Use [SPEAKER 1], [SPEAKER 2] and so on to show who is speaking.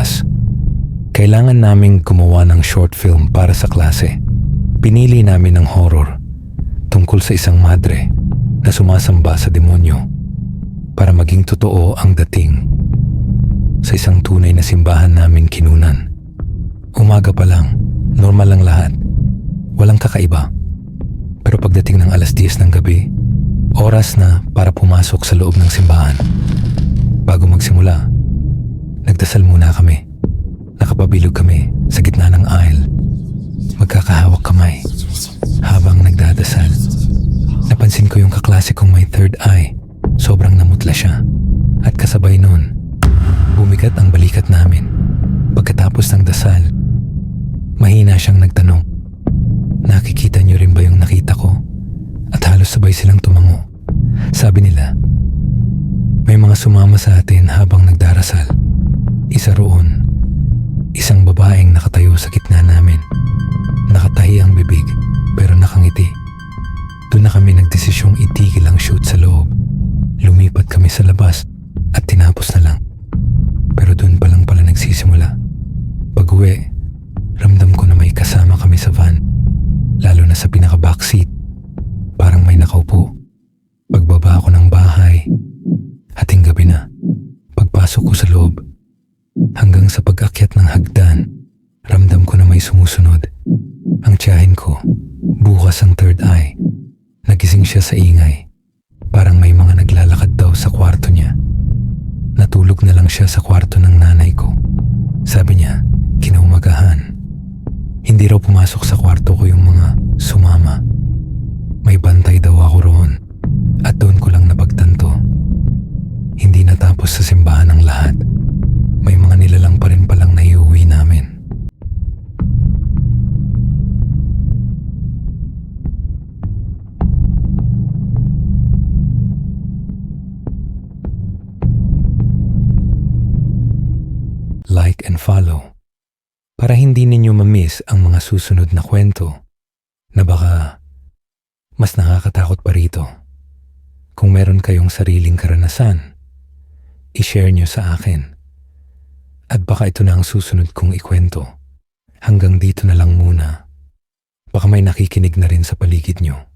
[SPEAKER 1] labas. Kailangan naming gumawa ng short film para sa klase. Pinili namin ng horror tungkol sa isang madre na sumasamba sa demonyo para maging totoo ang dating sa isang tunay na simbahan namin kinunan. Umaga pa lang, normal lang lahat. Walang kakaiba. Pero pagdating ng alas 10 ng gabi, oras na para pumasok sa loob ng simbahan. Bago magsimula, nagdasal muna kami. Nakapabilog kami sa gitna ng aisle. Magkakahawak kamay habang nagdadasal. Napansin ko yung kaklase kong may third eye. Sobrang namutla siya. At kasabay nun, bumigat ang balikat namin. Pagkatapos ng dasal, mahina siyang nagtanong. Nakikita niyo rin ba yung nakita ko? At halos sabay silang tumango. Sabi nila, may mga sumama sa atin habang nagdarasal. Kami sa labas at tinapos na lang. Pero doon pa lang pala nagsisimula. Pag uwi, ramdam ko na may kasama kami sa van. Lalo na sa pinaka-backseat. Parang may nakaupo. Pagbaba ako ng bahay, hating gabi na. Pagpasok ko sa loob, hanggang sa pag-akyat ng hagdan, ramdam ko na may sumusunod. Ang tiyahin ko, bukas ang third eye. Nagising siya sa ingay. Parang may mga naglalakad daw sa kwarto niya. Natulog na lang siya sa kwarto ng nanay ko. Sabi niya, kinaumagahan. Hindi raw pumasok sa kwarto ko yung mga sumama. May bantay daw ako roon. Like and follow para hindi ninyo ma-miss ang mga susunod na kwento na baka mas nakakatakot pa rito. Kung meron kayong sariling karanasan, i-share nyo sa akin. At baka ito na ang susunod kong ikwento. Hanggang dito na lang muna. Baka may nakikinig na rin sa paligid nyo.